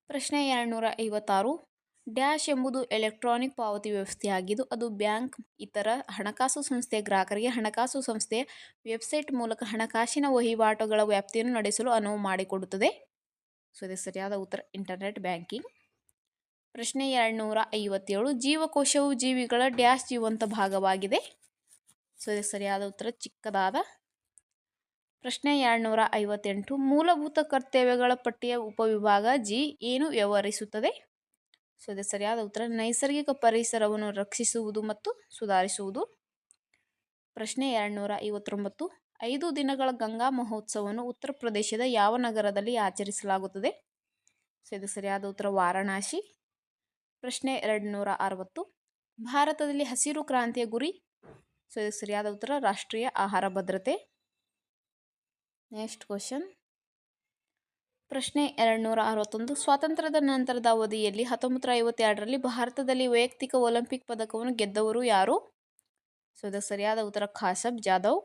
ಪ್ರಶ್ನೆ ಎರಡುನೂರ ಐವತ್ತಾರು ಡ್ಯಾಶ್ ಎಂಬುದು ಎಲೆಕ್ಟ್ರಾನಿಕ್ ಪಾವತಿ ವ್ಯವಸ್ಥೆಯಾಗಿದ್ದು, ಅದು ಬ್ಯಾಂಕ್, ಇತರ ಹಣಕಾಸು ಸಂಸ್ಥೆಯ ಗ್ರಾಹಕರಿಗೆ ಹಣಕಾಸು ಸಂಸ್ಥೆಯ ವೆಬ್ಸೈಟ್ ಮೂಲಕ ಹಣಕಾಸಿನ ವಹಿವಾಟುಗಳ ವ್ಯಾಪ್ತಿಯನ್ನು ನಡೆಸಲು ಅನುವು ಮಾಡಿಕೊಡುತ್ತದೆ. ಸೊ, ಇದು ಸರಿಯಾದ ಉತ್ತರ. Internet banking. ಪ್ರಶ್ನೆ ಎರಡುನೂರ ಐವತ್ತೇಳು ಜೀವಕೋಶವು ಜೀವಿಗಳ ಡ್ಯಾಶ್ ಜೀವಂತ ಭಾಗವಾಗಿದೆ. ಸೊ, ಇದು ಸರಿಯಾದ ಉತ್ತರ. ಚಿಕ್ಕದಾದ. ಪ್ರಶ್ನೆ ಎರಡುನೂರ ಐವತ್ತೆಂಟು ಮೂಲಭೂತ ಕರ್ತವ್ಯಗಳ ಪಟ್ಟಿಯ ಉಪವಿಭಾಗ ಜಿ. ಏನು ವ್ಯವಹರಿಸುತ್ತದೆ? ಸೊ, ಇದು ಸರಿಯಾದ ಉತ್ತರ. ನೈಸರ್ಗಿಕ ಪರಿಸರವನ್ನು ರಕ್ಷಿಸುವುದು ಮತ್ತು ಸುಧಾರಿಸುವುದು. ಪ್ರಶ್ನೆ ಎರಡುನೂರ ಐವತ್ತೊಂಬತ್ತು ಐದು ದಿನಗಳ ಗಂಗಾ ಮಹೋತ್ಸವವನ್ನು ಉತ್ತರ ಪ್ರದೇಶದ ಯಾವ ನಗರದಲ್ಲಿ ಆಚರಿಸಲಾಗುತ್ತದೆ? ಸೊ, ಇದು ಸರಿಯಾದ ಉತ್ತರ ವಾರಣಾಸಿ. ಪ್ರಶ್ನೆ ಎರಡು ನೂರ ಅರವತ್ತು ಭಾರತದಲ್ಲಿ ಹಸಿರು ಕ್ರಾಂತಿಯ ಗುರಿ. ಸೊ, ಇದು ಸರಿಯಾದ ಉತ್ತರ. ರಾಷ್ಟ್ರೀಯ ಆಹಾರ ಭದ್ರತೆ. Next question. ಪ್ರಶ್ನೆ ಎರಡು ನೂರ ಅರವತ್ತೊಂದು. ಸ್ವಾತಂತ್ರ್ಯದ ನಂತರದ ಅವಧಿಯಲ್ಲಿ ಹತ್ತೊಂಬತ್ತು ಐವತ್ತೆರಡರಲ್ಲಿ ಭಾರತದಲ್ಲಿ ವೈಯಕ್ತಿಕ ಒಲಿಂಪಿಕ್ ಪದಕವನ್ನು ಗೆದ್ದವರು ಯಾರು? ಸೊ, ಇದಕ್ಕೆ ಸರಿಯಾದ ಉತ್ತರ ಖಾಸಬ್ ಜಾಧವ್.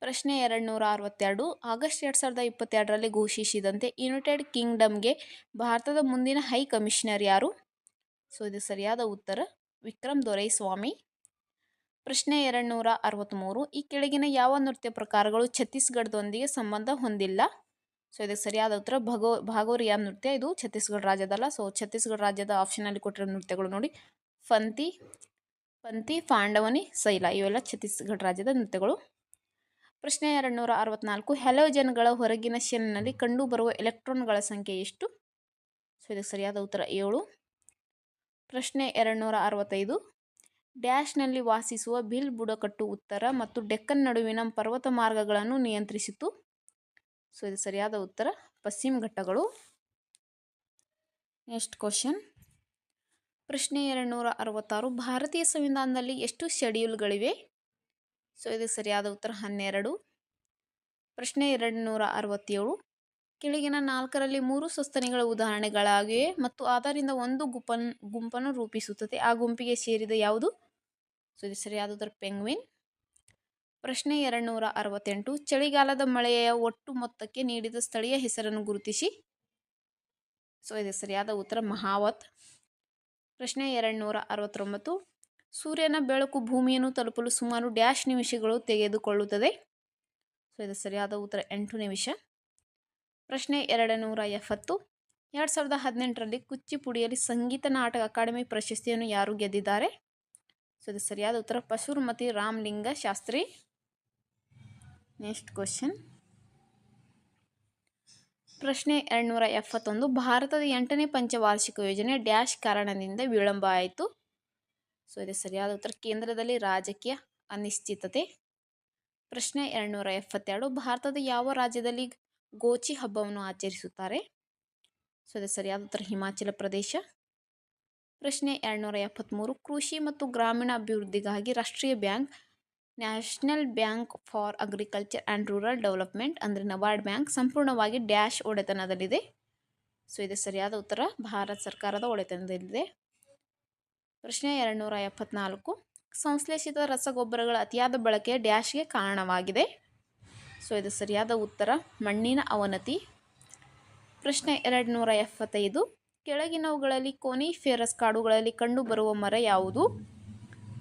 ಪ್ರಶ್ನೆ ಎರಡು ನೂರ ಅರವತ್ತೆರಡು. ಆಗಸ್ಟ್ ಎರಡು ಸಾವಿರದ ಇಪ್ಪತ್ತೆರಡರಲ್ಲಿ ಘೋಷಿಸಿದಂತೆ ಯುನೈಟೆಡ್ ಕಿಂಗ್ಡಮ್ಗೆ ಭಾರತದ ಮುಂದಿನ ಹೈ ಕಮಿಷನರ್ ಯಾರು? ಸೊ ಇದು ಸರಿಯಾದ ಉತ್ತರ ವಿಕ್ರಮ್ ದೊರೈಸ್ವಾಮಿ. ಪ್ರಶ್ನೆ ಎರಡು ನೂರ ಅರವತ್ತ್ಮೂರು ಈ ಕೆಳಗಿನ ಯಾವ ನೃತ್ಯ ಪ್ರಕಾರಗಳು ಛತ್ತೀಸ್ಗಢದೊಂದಿಗೆ ಸಂಬಂಧ ಹೊಂದಿಲ್ಲ? ಸೊ ಇದಕ್ಕೆ ಸರಿಯಾದ ಉತ್ತರ ಭಗೋ, ಭಾಗೋರಿಯಾ ನೃತ್ಯ. ಇದು ಛತ್ತೀಸ್ಗಢ ರಾಜ್ಯದಲ್ಲ. ಸೊ ಛತ್ತೀಸ್ಗಢ ರಾಜ್ಯದ ಆಪ್ಷನಲ್ಲಿ ಕೊಟ್ಟಿರೋ ನೃತ್ಯಗಳು ನೋಡಿ. ಫಂತಿ ಪಂತಿ ಪಾಂಡವನಿ, ಸೈಲ ಇವೆಲ್ಲ ಛತ್ತೀಸ್ಗಢ ರಾಜ್ಯದ ನೃತ್ಯಗಳು. ಪ್ರಶ್ನೆ ಎರಡುನೂರ ಅರವತ್ನಾಲ್ಕು ಹ್ಯಾಲೋಜನ್ಗಳ ಹೊರಗಿನ ಶೆಲ್ನಲ್ಲಿ ಕಂಡುಬರುವ ಎಲೆಕ್ಟ್ರಾನ್ಗಳ ಸಂಖ್ಯೆ ಎಷ್ಟು? ಸೊ ಇದಕ್ಕೆ ಸರಿಯಾದ ಉತ್ತರ ಏಳು. ಪ್ರಶ್ನೆ ಎರಡುನೂರ ಅರವತ್ತೈದು ಡ್ಯಾಶ್ನಲ್ಲಿ ವಾಸಿಸುವ ಬಿಲ್ ಬುಡಕಟ್ಟು ಉತ್ತರ ಮತ್ತು ಡೆಕ್ಕನ್ ನಡುವಿನ ಪರ್ವತ ಮಾರ್ಗಗಳನ್ನು ನಿಯಂತ್ರಿಸಿತು. ಸೊ ಇದು ಸರಿಯಾದ ಉತ್ತರ. ಪಶ್ಚಿಮ ಘಟ್ಟಗಳು. ನೆಕ್ಸ್ಟ್ ಕ್ವಶನ್ ಪ್ರಶ್ನೆ ಎರಡು ನೂರ ಅರವತ್ತಾರು ಭಾರತೀಯ ಸಂವಿಧಾನದಲ್ಲಿ ಎಷ್ಟು ಶೆಡ್ಯೂಲ್ಗಳಿವೆ? ಸೊ ಇದು ಸರಿಯಾದ ಉತ್ತರ ಹನ್ನೆರಡು. ಪ್ರಶ್ನೆ ಎರಡು ನೂರ ಅರವತ್ತೇಳು ಕೆಳಗಿನ ನಾಲ್ಕರಲ್ಲಿ ಮೂರು ಸಸ್ತನಿಗಳ ಉದಾಹರಣೆಗಳಾಗಿವೆ ಮತ್ತು ಆದ್ದರಿಂದ ಒಂದು ಗುಂಪನ್, ಗುಂಪನ್ನು ರೂಪಿಸುತ್ತದೆ. ಆ ಗುಂಪಿಗೆ ಸೇರಿದ ಯಾವುದು? ಸೊ ಇದು ಸರಿಯಾದ ಉತ್ತರ, ಪೆಂಗ್ವಿನ್. ಪ್ರಶ್ನೆ ಎರಡುನೂರ ಅರವತ್ತೆಂಟು, ಚಳಿಗಾಲದ ಮಳೆಯ ಒಟ್ಟು ಮೊತ್ತಕ್ಕೆ ನೀಡಿದ ಸ್ಥಳೀಯ ಹೆಸರನ್ನು ಗುರುತಿಸಿ. ಸೊ, ಇದು ಸರಿಯಾದ ಉತ್ತರ ಮಹಾವತ್. ಪ್ರಶ್ನೆ ಎರಡುನೂರ ಅರವತ್ತೊಂಬತ್ತು, ಸೂರ್ಯನ ಬೆಳಕು ಭೂಮಿಯನ್ನು ತಲುಪಲು ಸುಮಾರು ಡ್ಯಾಶ್ ನಿಮಿಷಗಳು ತೆಗೆದುಕೊಳ್ಳುತ್ತದೆ. ಸೊ, ಇದು ಸರಿಯಾದ ಉತ್ತರ ಎಂಟು ನಿಮಿಷ. ಪ್ರಶ್ನೆ ಎರಡು ನೂರ ಎಪ್ಪತ್ತು, ಎರಡು ಸಾವಿರದ ಹದಿನೆಂಟರಲ್ಲಿ ಕುಚ್ಚಿಪುಡಿಯಲ್ಲಿ ಸಂಗೀತ ನಾಟಕ ಅಕಾಡೆಮಿ ಪ್ರಶಸ್ತಿಯನ್ನು ಯಾರು ಗೆದ್ದಿದ್ದಾರೆ? ಸೊ, ಇದು ಸರಿಯಾದ ಉತ್ತರ ಪಶುರ್ಮತಿ ರಾಮಲಿಂಗ ಶಾಸ್ತ್ರಿ ನೆಕ್ಸ್ಟ್ ಕ್ವಶನ್ ಪ್ರಶ್ನೆ ಎರಡುನೂರ ಎಪ್ಪತ್ತೊಂದು. ಭಾರತದ ಎಂಟನೇ ಪಂಚವಾರ್ಷಿಕ ಯೋಜನೆ ಡ್ಯಾಶ್ ಕಾರಣದಿಂದ ವಿಳಂಬ ಆಯಿತು. ಸೊ ಇದು ಸರಿಯಾದ ಉತ್ತರ. ಕೇಂದ್ರದಲ್ಲಿ ರಾಜಕೀಯ ಅನಿಶ್ಚಿತತೆ. ಪ್ರಶ್ನೆ ಎರಡುನೂರ ಎಪ್ಪತ್ತೆರಡು. ಭಾರತದ ಯಾವ ರಾಜ್ಯದಲ್ಲಿ ಗೋಚಿ ಹಬ್ಬವನ್ನು ಆಚರಿಸುತ್ತಾರೆ? ಸೊ ಇದು ಸರಿಯಾದ ಉತ್ತರ. ಹಿಮಾಚಲ ಪ್ರದೇಶ. ಪ್ರಶ್ನೆ ಎರಡುನೂರ ಎಪ್ಪತ್ತ್ಮೂರು ಕೃಷಿ ಮತ್ತು ಗ್ರಾಮೀಣ ಅಭಿವೃದ್ಧಿಗಾಗಿ ರಾಷ್ಟ್ರೀಯ bank national bank for agriculture and rural development ಅಂದರೆ ನಬಾರ್ಡ್ ಬ್ಯಾಂಕ್ ಸಂಪೂರ್ಣವಾಗಿ ಡ್ಯಾಶ್ ಒಡೆತನದಲ್ಲಿದೆ. ಸೊ, ಇದು ಸರಿಯಾದ ಉತ್ತರ. ಭಾರತ ಸರ್ಕಾರದ ಒಡೆತನದಲ್ಲಿದೆ. ಪ್ರಶ್ನೆ ಎರಡುನೂರ ಎಪ್ಪತ್ನಾಲ್ಕು. ಸಂಶ್ಲೇಷಿತ ರಸಗೊಬ್ಬರಗಳ ಅತಿಯಾದ ಬಳಕೆ ಡ್ಯಾಶ್ಗೆ ಕಾರಣವಾಗಿದೆ. ಸೊ, ಇದು ಸರಿಯಾದ ಉತ್ತರ. ಮಣ್ಣಿನ ಅವನತಿ. ಪ್ರಶ್ನೆ ಎರಡುನೂರ ಎಪ್ಪತ್ತೈದು. ಕೆಳಗಿನವುಗಳಲ್ಲಿ ಕೋನಿಫೆರಸ್ ಕಾಡುಗಳಲ್ಲಿ ಕಂಡುಬರುವ ಮರ ಯಾವುದು?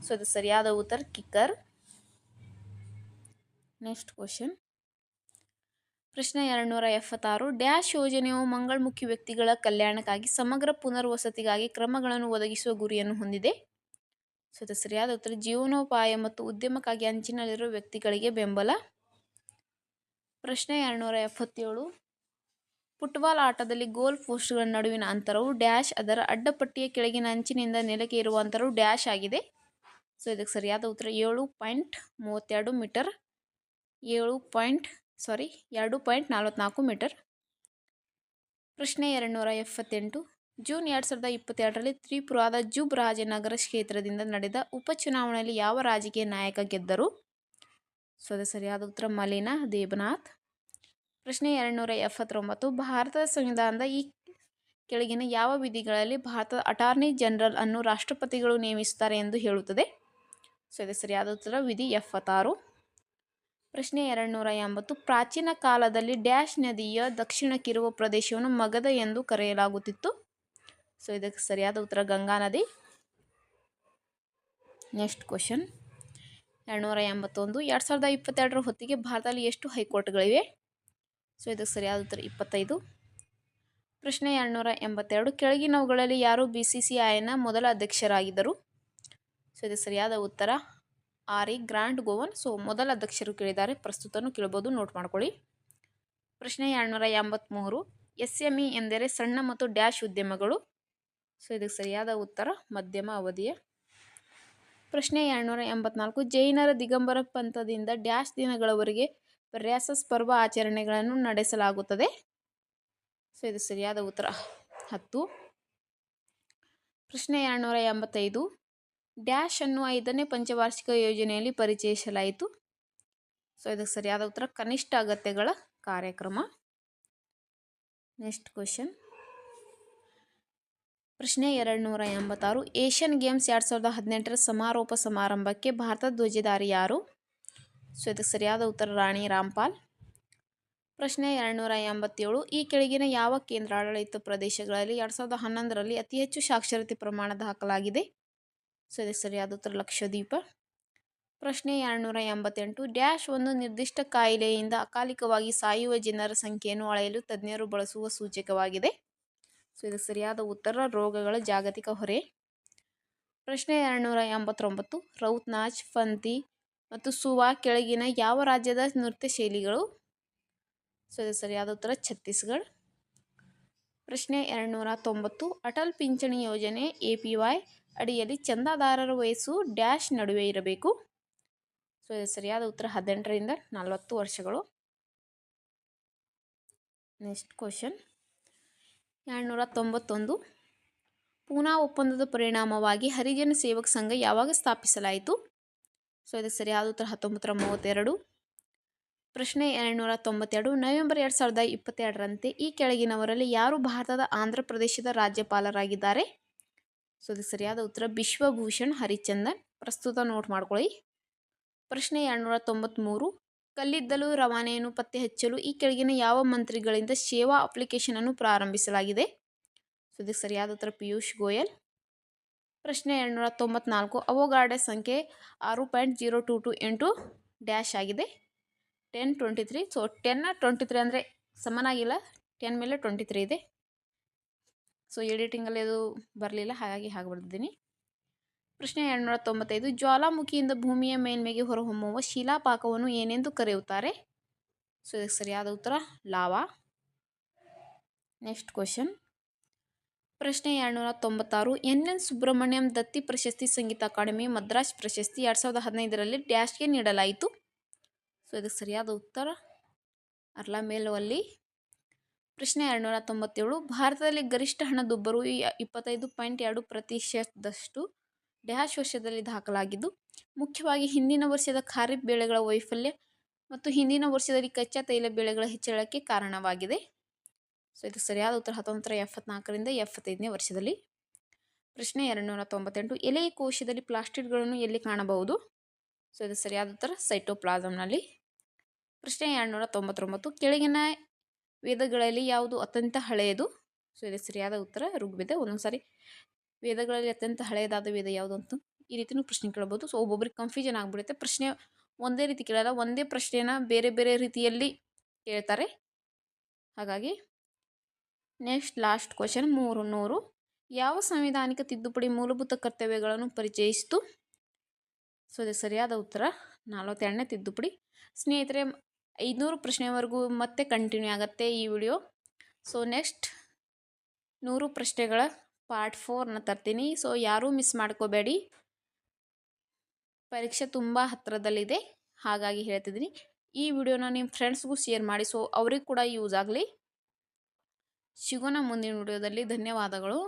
ಸೊ, ಇದು ಸರಿಯಾದ ಉತ್ತರ. ಕಿಕ್ಕರ್. ನೆಕ್ಸ್ಟ್ ಕ್ವಶನ್ ಪ್ರಶ್ನೆ ಎರಡುನೂರ ಎಪ್ಪತ್ತಾರು. ಡ್ಯಾಶ್ ಯೋಜನೆಯು ಮಂಗಳಮುಖಿ ವ್ಯಕ್ತಿಗಳ ಕಲ್ಯಾಣಕ್ಕಾಗಿ ಸಮಗ್ರ ಪುನರ್ವಸತಿಗಾಗಿ ಕ್ರಮಗಳನ್ನು ಒದಗಿಸುವ ಗುರಿಯನ್ನು ಹೊಂದಿದೆ. ಸೊ ಸರಿಯಾದ ಉತ್ತರ. ಜೀವನೋಪಾಯ ಮತ್ತು ಉದ್ಯಮಕ್ಕಾಗಿ ಅಂಚಿನಲ್ಲಿರುವ ವ್ಯಕ್ತಿಗಳಿಗೆ ಬೆಂಬಲ. ಪ್ರಶ್ನೆ ಎರಡುನೂರ ಎಪ್ಪತ್ತೇಳು. ಫುಟ್ಬಾಲ್ ಆಟದಲ್ಲಿ ಗೋಲ್ ಪೋಸ್ಟ್ಗಳ ನಡುವಿನ ಅಂತರವು ಡ್ಯಾಶ್ ಅದರ ಅಡ್ಡಪಟ್ಟಿಯ ಕೆಳಗಿನ ಅಂಚಿನಿಂದ ನೆಲಕ್ಕೆ ಇರುವ ಅಂತರವು ಡ್ಯಾಶ್ ಆಗಿದೆ. ಸೊ ಇದಕ್ಕೆ ಸರಿಯಾದ ಉತ್ತರ ಏಳು ಪಾಯಿಂಟ್ ಮೂವತ್ತೆರಡು ಮೀಟರ್. ಏಳು ಪಾಯಿಂಟ್, ಸಾರಿ, ಎರಡು ಪಾಯಿಂಟ್ ನಲ್ವತ್ನಾಲ್ಕು ಮೀಟರ್. ಪ್ರಶ್ನೆ ಎರಡುನೂರ ಎಪ್ಪತ್ತೆಂಟು, ಜೂನ್ ಎರಡು ಸಾವಿರದ ಇಪ್ಪತ್ತೆರಡರಲ್ಲಿ ತ್ರಿಪುರಾದ ಜುಬ್ ರಾಜನಗರ ಕ್ಷೇತ್ರದಿಂದ ನಡೆದ ಉಪಚುನಾವಣೆಯಲ್ಲಿ ಯಾವ ರಾಜಕೀಯ ನಾಯಕ ಗೆದ್ದರು? ಸೊ ಅದೇ ಸರಿಯಾದ ಉತ್ತರ ಮಲಿನಾ ದೇವನಾಥ್ ಪ್ರಶ್ನೆ ಎರಡುನೂರ ಎಪ್ಪತ್ತೊಂಬತ್ತು ಭಾರತದ ಸಂವಿಧಾನದ ಈ ಕೆಳಗಿನ ಯಾವ ವಿಧಿಗಳಲ್ಲಿ ಭಾರತದ ಅಟಾರ್ನಿ ಜನರಲ್ ಅನ್ನು ರಾಷ್ಟ್ರಪತಿಗಳು ನೇಮಿಸುತ್ತಾರೆ ಎಂದು ಹೇಳುತ್ತದೆ? ಸೊ ಇದು ಸರಿಯಾದ ಉತ್ತರ ವಿಧಿ ಎಪ್ಪತ್ತಾರು. ಪ್ರಶ್ನೆ ಎರಡುನೂರ ಎಂಬತ್ತು. ಪ್ರಾಚೀನ ಕಾಲದಲ್ಲಿ ಡ್ಯಾಶ್ ನದಿಯ ದಕ್ಷಿಣಕ್ಕಿರುವ ಪ್ರದೇಶವನ್ನು ಮಗಧ ಎಂದು ಕರೆಯಲಾಗುತ್ತಿತ್ತು. ಸೊ ಇದಕ್ಕೆ ಸರಿಯಾದ ಉತ್ತರ ಗಂಗಾ ನದಿ. ನೆಕ್ಸ್ಟ್ ಕ್ವಶನ್ ಎರಡುನೂರ ಎಂಬತ್ತೊಂದು. ಎರಡು ಸಾವಿರದ ಇಪ್ಪತ್ತೆರಡರ ಹೊತ್ತಿಗೆ ಭಾರತದಲ್ಲಿ ಎಷ್ಟು ಹೈಕೋರ್ಟ್ಗಳಿವೆ? ಸೊ ಇದಕ್ಕೆ ಸರಿಯಾದ ಉತ್ತರ ಇಪ್ಪತ್ತೈದು. ಪ್ರಶ್ನೆ ಎರಡುನೂರ ಎಂಬತ್ತೆರಡು. ಕೆಳಗಿನವುಗಳಲ್ಲಿ ಯಾರು ಬಿ ಸಿ ಸಿ ಐನ ಮೊದಲ ಅಧ್ಯಕ್ಷರಾಗಿದ್ದರು? ಸೊ ಇದಕ್ಕೆ ಸರಿಯಾದ ಉತ್ತರ R E Grant Govan. So, ಮೊದಲ ಅಧ್ಯಕ್ಷರು ಕೇಳಿದ್ದಾರೆ. ಪ್ರಸ್ತುತನೂ ಕೇಳ್ಬೋದು. ನೋಟ್ ಮಾಡ್ಕೊಳ್ಳಿ. ಪ್ರಶ್ನೆ ಎರಡುನೂರ ಎಂಬತ್ತ್ಮೂರು ಎಸ್ ಎಂ ಇ ಎಂದರೆ ಸಣ್ಣ ಮತ್ತು ಡ್ಯಾಶ್ ಉದ್ಯಮಗಳು. ಸೊ, ಇದಕ್ಕೆ ಸರಿಯಾದ ಉತ್ತರ ಮಧ್ಯಮ ಅವಧಿಯ. ಪ್ರಶ್ನೆ ಎರಡುನೂರ ಎಂಬತ್ನಾಲ್ಕು. ಜೈನರ ದಿಗಂಬರ ಪಂಥದಿಂದ ಡ್ಯಾಶ್ ದಿನಗಳವರೆಗೆ ಪ್ರಯಾಸ ಸ್ಪರ್ವ ಆಚರಣೆಗಳನ್ನು ನಡೆಸಲಾಗುತ್ತದೆ. ಸೊ ಇದು ಸರಿಯಾದ ಉತ್ತರ ಹತ್ತು. ಪ್ರಶ್ನೆ ಎರಡುನೂರ ಎಂಬತ್ತೈದು. ಡ್ಯಾಶ್ ಅನ್ನು ಐದನೇ ಪಂಚವಾರ್ಷಿಕ ಯೋಜನೆಯಲ್ಲಿ ಪರಿಚಯಿಸಲಾಯಿತು. ಸೊ ಇದಕ್ಕೆ ಸರಿಯಾದ ಉತ್ತರ ಕನಿಷ್ಠ ಅಗತ್ಯಗಳ ಕಾರ್ಯಕ್ರಮ. ನೆಕ್ಸ್ಟ್ ಕ್ವಶನ್ ಪ್ರಶ್ನೆ ಎರಡು ನೂರ ಎಂಬತ್ತಾರು. ಏಷ್ಯನ್ ಗೇಮ್ಸ್ ಎರಡು ಸಾವಿರದ ಹದಿನೆಂಟರ ಸಮಾರೋಪ ಸಮಾರಂಭಕ್ಕೆ ಭಾರತ ಧ್ವಜಧಾರಿ ಯಾರು? ಸೊ ಇದಕ್ಕೆ ಸರಿಯಾದ ಉತ್ತರ ರಾಣಿ ರಾಮ್ಪಾಲ್. ಪ್ರಶ್ನೆ ಎರಡುನೂರ ಎಂಬತ್ತೇಳು. ಈ ಕೆಳಗಿನ ಯಾವ ಕೇಂದ್ರಾಡಳಿತ ಪ್ರದೇಶಗಳಲ್ಲಿ ಎರಡು ಸಾವಿರದ ಹನ್ನೊಂದರಲ್ಲಿ ಅತಿ ಹೆಚ್ಚು ಸಾಕ್ಷರತೆ ಪ್ರಮಾಣ ದಾಖಲಾಗಿದೆ? ಸೊ ಇದು ಸರಿಯಾದ ಉತ್ತರ ಲಕ್ಷದ್ವೀಪ. ಪ್ರಶ್ನೆ ಎರಡುನೂರ ಎಂಬತ್ತೆಂಟು. ಡ್ಯಾಶ್ ಒಂದು ನಿರ್ದಿಷ್ಟ ಕಾಯಿಲೆಯಿಂದ ಅಕಾಲಿಕವಾಗಿ ಸಾಯುವ ಜನರ ಸಂಖ್ಯೆಯನ್ನು ಅಳೆಯಲು ತಜ್ಞರು ಬಳಸುವ ಸೂಚಕವಾಗಿದೆ. ಸೊ, ಇದು ಸರಿಯಾದ ಉತ್ತರ. ರೋಗಗಳ ಜಾಗತಿಕ ಹೊರೆ. ಪ್ರಶ್ನೆ ಎರಡುನೂರ ಎಂಬತ್ತೊಂಬತ್ತು. ರೌತ್ನಾಚ್ ಫಂತಿ ಮತ್ತು ಸುವಾ ಕೆಳಗಿನ ಯಾವ ರಾಜ್ಯದ ನೃತ್ಯ ಶೈಲಿಗಳು? ಸೊ, ಇದು ಸರಿಯಾದ ಉತ್ತರ. ಛತ್ತೀಸ್ಗಢ. ಪ್ರಶ್ನೆ ಎರಡುನೂರ ತೊಂಬತ್ತು. ಅಟಲ್ ಪಿಂಚಣಿ ಯೋಜನೆ, ಎ ಪಿ ವೈ ಅಡಿಯಲ್ಲಿ ಚಂದಾದಾರರ ವಯಸ್ಸು ಡ್ಯಾಶ್ ನಡುವೆ ಇರಬೇಕು. ಸೊ, ಇದು ಸರಿಯಾದ ಉತ್ತರ ಹದಿನೆಂಟರಿಂದ ನಲವತ್ತು ವರ್ಷಗಳು. Next question. ಎರಡುನೂರ ತೊಂಬತ್ತೊಂದು ಪೂನಾ ಒಪ್ಪಂದದ ಪರಿಣಾಮವಾಗಿ ಹರಿಜನ ಸೇವಕ ಸಂಘ ಯಾವಾಗ ಸ್ಥಾಪಿಸಲಾಯಿತು? ಸೊ, ಇದಕ್ಕೆ ಸರಿಯಾದ ಉತ್ತರ ಹತ್ತೊಂಬತ್ತರ ಮೂವತ್ತೆರಡು. ಪ್ರಶ್ನೆ ಎರಡುನೂರ ತೊಂಬತ್ತೆರಡು ನವೆಂಬರ್ ಎರಡು ಸಾವಿರದ ಇಪ್ಪತ್ತೆರಡರಂತೆ ಈ ಕೆಳಗಿನವರಲ್ಲಿ ಯಾರು ಭಾರತದ ಆಂಧ್ರ ಪ್ರದೇಶದ ರಾಜ್ಯಪಾಲರಾಗಿದ್ದಾರೆ? ಸೊ ಅದಕ್ಕೆ ಸರಿಯಾದ ಉತ್ತರ. ವಿಶ್ವಭೂಷಣ್, ಹರಿಚಂದನ್, ಪ್ರಸ್ತುತ ನೋಟ್ ಮಾಡ್ಕೊಳ್ಳಿ. ಪ್ರಶ್ನೆ ಎರಡುನೂರ ತೊಂಬತ್ತ್ಮೂರು ಕಲ್ಲಿದ್ದಲು ರವಾನೆಯನ್ನು ಪತ್ತೆ ಹಚ್ಚಲು ಈ ಕೆಳಗಿನ ಯಾವ ಮಂತ್ರಿಗಳಿಂದ ಸೇವಾ ಅಪ್ಲಿಕೇಶನ್ ಅನ್ನು ಪ್ರಾರಂಭಿಸಲಾಗಿದೆ? ಸೊ, ಇದಕ್ಕೆ ಸರಿಯಾದ ಉತ್ತರ ಪಿಯೂಷ್ ಗೋಯಲ್. ಪ್ರಶ್ನೆ ಎರಡುನೂರ ತೊಂಬತ್ನಾಲ್ಕು ಅವೋಗಾರ್ಡೆ ಸಂಖ್ಯೆ ಆರು ಪಾಯಿಂಟ್ ಜೀರೋ ಟು ಟು ಎಂಟು ಡ್ಯಾಶ್ ಆಗಿದೆ. Ten twenty three. ಸೊ ಟೆನ್ನ ಟ್ವೆಂಟಿ ತ್ರೀ ಅಂದರೆ ಸಮನಾಗಿಲ್ಲ. ಟೆನ್ ಮೇಲೆ ಟ್ವೆಂಟಿ ತ್ರೀ ಇದೆ. ಸೊ ಎಡಿಟಿಂಗಲ್ಲಿ ಅದು ಬರಲಿಲ್ಲ, ಹಾಗಾಗಿ ಹಾಗೆ ಬರ್ದಿದ್ದೀನಿ. ಪ್ರಶ್ನೆ ಎರಡುನೂರ ತೊಂಬತ್ತೈದು ಜ್ವಾಲಾಮುಖಿಯಿಂದ ಭೂಮಿಯ ಮೇಲ್ಮೆಗೆ ಹೊರಹೊಮ್ಮುವ ಶಿಲಾಪಾಕವನ್ನು ಏನೆಂದು ಕರೆಯುತ್ತಾರೆ? ಸೊ ಇದಕ್ಕೆ ಸರಿಯಾದ ಉತ್ತರ, ಲಾವಾ. ನೆಕ್ಸ್ಟ್ ಕ್ವಶನ್ ಪ್ರಶ್ನೆ ಎರಡುನೂರ ತೊಂಬತ್ತಾರು ಎನ್ ಎನ್ ಸುಬ್ರಹ್ಮಣ್ಯಂ ದತ್ತಿ ಪ್ರಶಸ್ತಿ ಸಂಗೀತ ಅಕಾಡೆಮಿ, ಮದ್ರಾಸ್ ಪ್ರಶಸ್ತಿ ಎರಡು ಸಾವಿರದ ಹದಿನೈದರಲ್ಲಿ ಡ್ಯಾಶ್ಗೆ ನೀಡಲಾಯಿತು. ಸೊ ಇದಕ್ಕೆ ಸರಿಯಾದ ಉತ್ತರ ಅರ್ಲಾ ಮೇಲುವಲ್ಲಿ ಪ್ರಶ್ನೆ ಎರಡುನೂರ ತೊಂಬತ್ತೇಳು ಭಾರತದಲ್ಲಿ ಗರಿಷ್ಠ ಹಣದುಬ್ಬರವು ಇಪ್ಪತ್ತೈದು ಪಾಯಿಂಟ್ ಎರಡು ಪ್ರತಿಶತದಷ್ಟು ಡ್ಯಾಶ್ ವರ್ಷದಲ್ಲಿ ದಾಖಲಾಗಿದ್ದು, ಮುಖ್ಯವಾಗಿ ಹಿಂದಿನ ವರ್ಷದ ಖಾರಿಫ್ ಬೆಳೆಗಳ ವೈಫಲ್ಯ ಮತ್ತು ಹಿಂದಿನ ವರ್ಷದಲ್ಲಿ ಕಚ್ಚಾ ತೈಲ ಬೆಳೆಗಳ ಹೆಚ್ಚಳಕ್ಕೆ ಕಾರಣವಾಗಿದೆ. ಸೊ, ಇದು ಸರಿಯಾದ ಉತ್ತರ. ಹತ್ತೊಂಬತ್ತರ ಎಪ್ಪತ್ನಾಲ್ಕರಿಂದ ಎಪ್ಪತ್ತೈದನೇ ವರ್ಷದಲ್ಲಿ. ಪ್ರಶ್ನೆ ಎರಡುನೂರ ತೊಂಬತ್ತೆಂಟು ಎಲೆ ಕೋಶದಲ್ಲಿ ಪ್ಲಾಸ್ಟಿಕ್ಗಳನ್ನು ಎಲ್ಲಿ ಕಾಣಬಹುದು? ಸೊ, ಇದು ಸರಿಯಾದ ಉತ್ತರ ಸೈಟೋಪ್ಲಾಸಮ್ನಲ್ಲಿ ಪ್ರಶ್ನೆ ಎರಡುನೂರ ತೊಂಬತ್ತೊಂಬತ್ತು ಕೆಳಗಿನ ವೇದಗಳಲ್ಲಿ ಯಾವುದು ಅತ್ಯಂತ ಹಳೆಯದು? ಸೊ, ಇದು ಸರಿಯಾದ ಉತ್ತರ ಋಗ್ವೇದ. ಒಂದೊಂದು ಸಾರಿ ವೇದಗಳಲ್ಲಿ ಅತ್ಯಂತ ಹಳೆಯದಾದ ವೇದ ಯಾವುದು ಅಂತ ಈ ರೀತಿಯೂ ಪ್ರಶ್ನೆ ಕೇಳ್ಬೋದು. ಸೊ, ಒಬ್ಬೊಬ್ರಿಗೆ ಕನ್ಫ್ಯೂಷನ್ ಆಗಿಬಿಡುತ್ತೆ. ಪ್ರಶ್ನೆ ಒಂದೇ ರೀತಿ ಕೇಳಲ್ಲ, ಒಂದೇ ಪ್ರಶ್ನೆನ ಬೇರೆ ಬೇರೆ ರೀತಿಯಲ್ಲಿ ಕೇಳ್ತಾರೆ. ಹಾಗಾಗಿ ನೆಕ್ಸ್ಟ್ ಲಾಸ್ಟ್ ಕ್ವಶನ್ ಮೂರು ನೂರು. ಯಾವ ಸಂವಿಧಾನಿಕ ತಿದ್ದುಪಡಿ ಮೂಲಭೂತ ಕರ್ತವ್ಯಗಳನ್ನು ಪರಿಚಯಿಸಿತು? ಸೊ, ಇದು ಸರಿಯಾದ ಉತ್ತರ. ನಲವತ್ತೆರಡನೇ ತಿದ್ದುಪಡಿ. ಸ್ನೇಹಿತರೆ ಐದುನೂರು ಪ್ರಶ್ನೆವರೆಗೂ ಮತ್ತೆ ಕಂಟಿನ್ಯೂ ಆಗುತ್ತೆ ಈ ವಿಡಿಯೋ ಸೊ ನೆಕ್ಸ್ಟ್ ನೂರು ಪ್ರಶ್ನೆಗಳ ಪಾರ್ಟ್ ಫೋರ್ನ ತರ್ತೀನಿ. ಸೊ ಯಾರೂ ಮಿಸ್ ಮಾಡ್ಕೋಬೇಡಿ. ಪರೀಕ್ಷೆ ತುಂಬ ಹತ್ತಿರದಲ್ಲಿದೆ ಹಾಗಾಗಿ ಹೇಳ್ತಿದ್ದೀನಿ. ಈ ವಿಡಿಯೋನ ನಿಮ್ಮ ಫ್ರೆಂಡ್ಸ್ಗೂ ಶೇರ್ ಮಾಡಿ. ಸೊ ಅವ್ರಿಗೆ ಕೂಡ ಯೂಸ್ ಆಗಲಿ. ಸಿಗೋಣ ಮುಂದಿನ ವಿಡಿಯೋದಲ್ಲಿ ಧನ್ಯವಾದಗಳು.